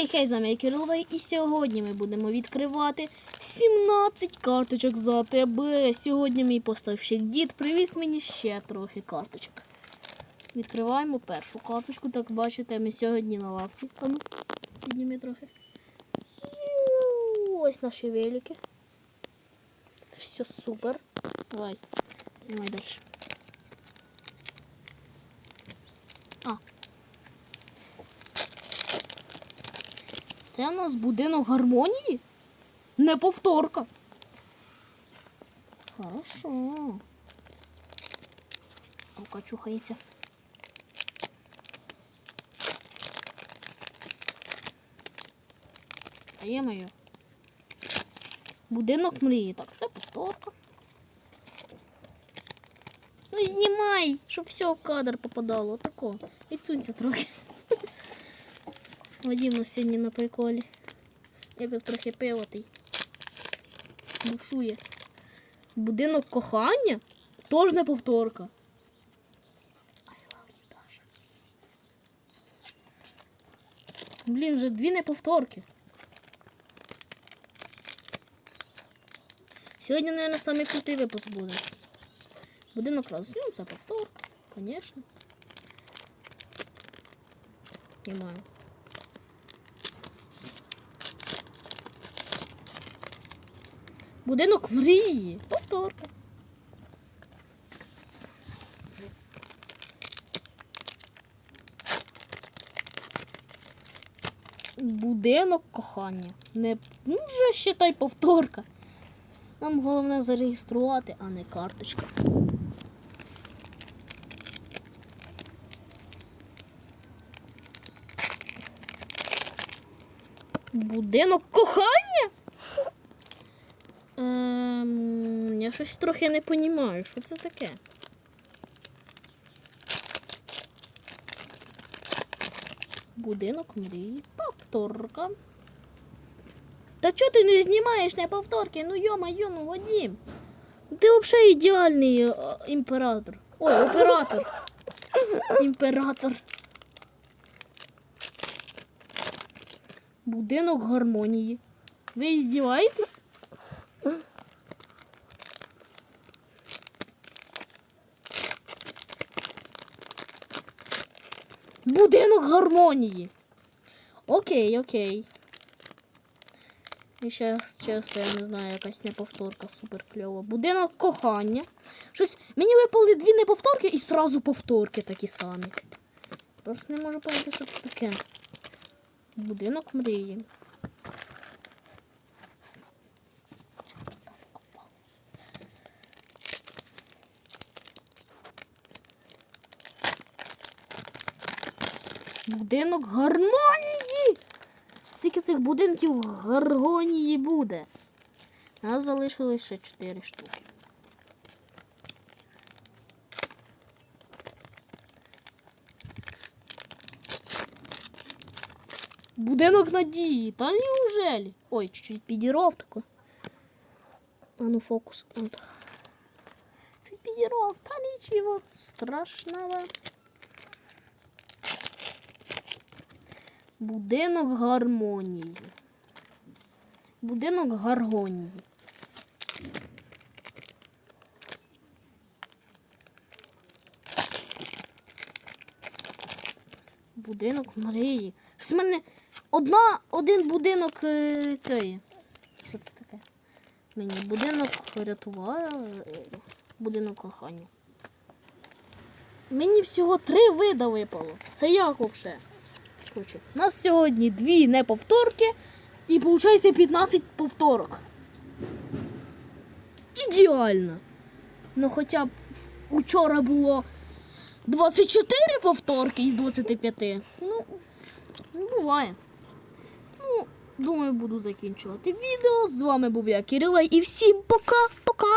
Хей, хей, з вами я Кирилова, і сьогодні ми будемо відкривати 17 карточок за АТБ. Сьогодні мій поставщик дід привіз мені ще трохи карточок. Відкриваємо першу карточку. Так бачите, ми сьогодні на лавці. А ну, підніми трохи. Ю, Ось наші велики. Все супер. Давай. Давай далі. А, Це у нас будинок гармонії? Не повторка. Хорошо. Рука чухається. А є моє. Будинок мрії. Так, це повторка. Ну знімай, щоб все в кадр попадало. Тако. Відсунься трохи. Вадим сьогодні на приколі. Я б трохи пивотий. Бушує. Будинок кохання? Тож не повторка. Блін, вже дві не повторки. Сьогодні, мабуть, самий крутий випуск буде. Будинок. Ну, це повторка, звісно. Знімаю. Будинок мрії. Повторка. Будинок кохання. Не ну, вже считай повторка. Нам головне зареєструвати, а не карточка. Будинок кохання? Ем, я щось трохи не розумію, що це таке. Будинок мрії. Повторка. Та чого ти не знімаєш не повторки? Ну йо-майо, ну Вадим. Ти взагалі ідеальний е, імператор. Ой, оператор. Імператор. Будинок гармонії. Ви здіваєтесь? Будинок гармонії. Окей, окей. І ще чесно, я не знаю, якась неповторка супер кльова. Будинок кохання. Щось. Мені випали дві неповторки і сразу повторки такі самі. Просто не можу поняти, що це таке. Будинок мрії. Будинок гармонії! Скільки цих будинків гармонії буде? Нас залишилось ще 4 штуки. Будинок надії. Та неужели? Ой, чуть-чуть підірвав тако. А ну фокус. Чуть підірвав. Та нічого страшного. Будинок гармонії. Будинок гаргонії. Будинок мрії. Щось в мене одна, один будинок е, цієї. Що це таке? Мені будинок рятуває. е, Будинок кохання. Мені всього три вида випало. Це як взагалі? Коротше, у нас сьогодні дві неповторки і виходить 15 повторок. Ідеально. Ну хоча б учора було 24 повторки із 25. Ну, буває. Ну, думаю, буду закінчувати відео. З вами був я, Кирила, і всім пока-пока!